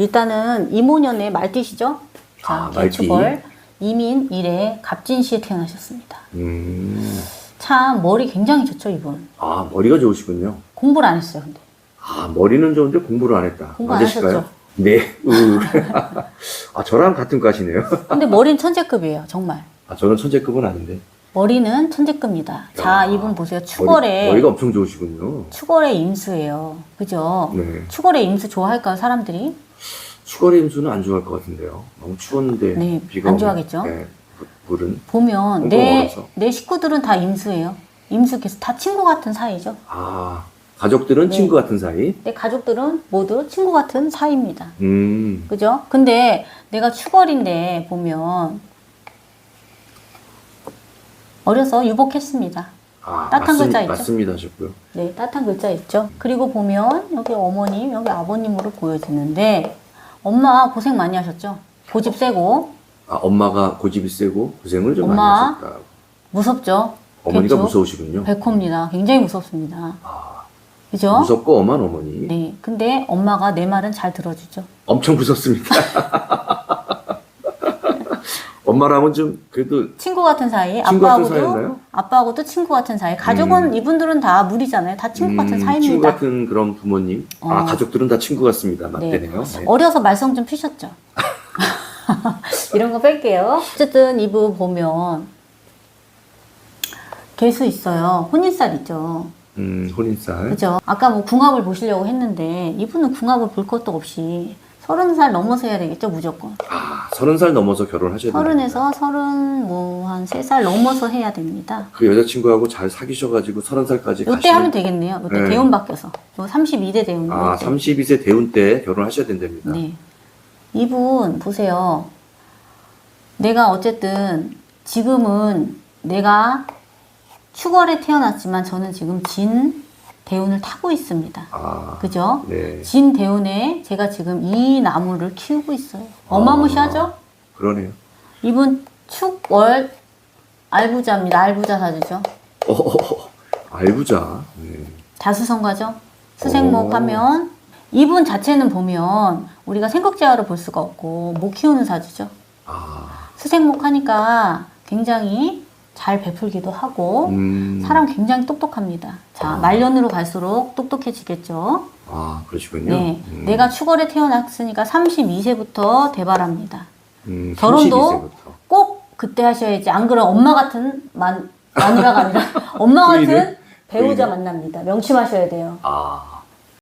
일단은 이모년의 말띠시죠? 자, 아, 말띠. 개축월 이민 일에 갑진시에 태어나셨습니다. 음. 참 머리 굉장히 좋죠 이분. 아, 머리가 좋으시군요. 공부를 안 했어요 근데. 아, 머리는 좋은데 공부를 안 했다. 공부 안 맞으실까요? 하셨죠? 네. 으. 아, 저랑 같은 과시네요. 근데 머리는 천재급이에요 정말. 아, 저는 천재급은 아닌데. 머리는 천재급입니다. 자 야, 이분 보세요 머리, 축월에 머리 가 엄청 좋으시군요. 축월의 임수예요. 그죠? 네. 축월의 임수 좋아할까요 사람들이? 추월의 임수는 안 좋아할 것 같은데요. 너무 추웠는데 네, 비가 안 좋아하겠죠? 네, 물- 보면 내, 얼어서. 내 식구들은 다 임수예요. 임수 계속 다 친구 같은 사이죠. 아 가족들은 네. 친구 같은 사이. 내 가족들은 모두 친구 같은 사이입니다. 음. 그죠? 근데 내가 축월인데 보면 어려서 유복했습니다. 아, 따뜻한 맞습- 글자 있죠? 맞습니다 하셨고요. 네, 따뜻한 글자 있죠. 그리고 보면 여기 어머님, 여기 아버님으로 보여지는데 엄마 고생 많이 하셨죠? 고집 세고 아 엄마가 고집이 세고 고생을 좀 엄마. 많이 하셨다. 무섭죠? 어머니가 개축. 무서우시군요. 백호입니다. 굉장히 무섭습니다. 아, 그죠? 무섭고 엄한 어머니. 네. 근데 엄마가 내 말은 잘 들어주죠. 엄청 무섭습니다. 엄마랑은 좀 그래도 친구 같은 사이, 친구 같은 아빠하고도 사이였나요? 아빠하고도 친구 같은 사이. 가족은 이분들은 다 무리잖아요. 다 친구 같은 음, 친구 사이입니다. 같은 그런 부모님. 아 어. 가족들은 다 친구 같습니다. 네. 맞대네요. 네. 어려서 말썽 좀 피셨죠. 이런 거 뺄게요. 어쨌든 이분 보면 개수 있어요. 혼인살 있죠. 음, 혼인살. 그죠? 아까 뭐 궁합을 보시려고 했는데 이분은 궁합을 볼 것도 없이 서른 살 넘어서 해야 되겠죠, 무조건. 아, 서른 살 넘어서 결혼하셔야 돼요. 서른에서 서른 뭐한 세 살 넘어서 해야 됩니다. 그 여자친구하고 잘 사귀셔가지고 서른 살까지 요때 가시면 하면 되겠네요. 요때 네. 대운 바뀌어서. 요 32대 대운. 아, 요때. 32세 대운 때 결혼하셔야 된답니다. 네. 이분 보세요. 내가 어쨌든 지금은 내가 축월에 태어났지만 저는 지금 진 대운을 타고 있습니다. 아, 그죠? 네. 진 대운에 제가 지금 이 나무를 키우고 있어요. 어마무시하죠? 그러네요. 이분 축월 알부자입니다. 알부자 사주죠. 어, 알부자. 네. 자수성가죠. 수생목 오. 하면 이분 자체는 보면 우리가 생각제화로 볼 수가 없고 못 키우는 사주죠. 아, 수생목 하니까 굉장히 잘 베풀기도 하고 음. 사람 굉장히 똑똑합니다. 자 아. 말년으로 갈수록 똑똑해지겠죠. 아, 그러시군요. 네, 음. 내가 축월에 태어났으니까 32세부터 대발합니다. 음, 결혼도 32세부터. 꼭 그때 하셔야지. 안 그러면 엄마 같은 만 마누라가 아니라 엄마 같은 부인을? 배우자 부인을? 만납니다. 명심하셔야 돼요. 아,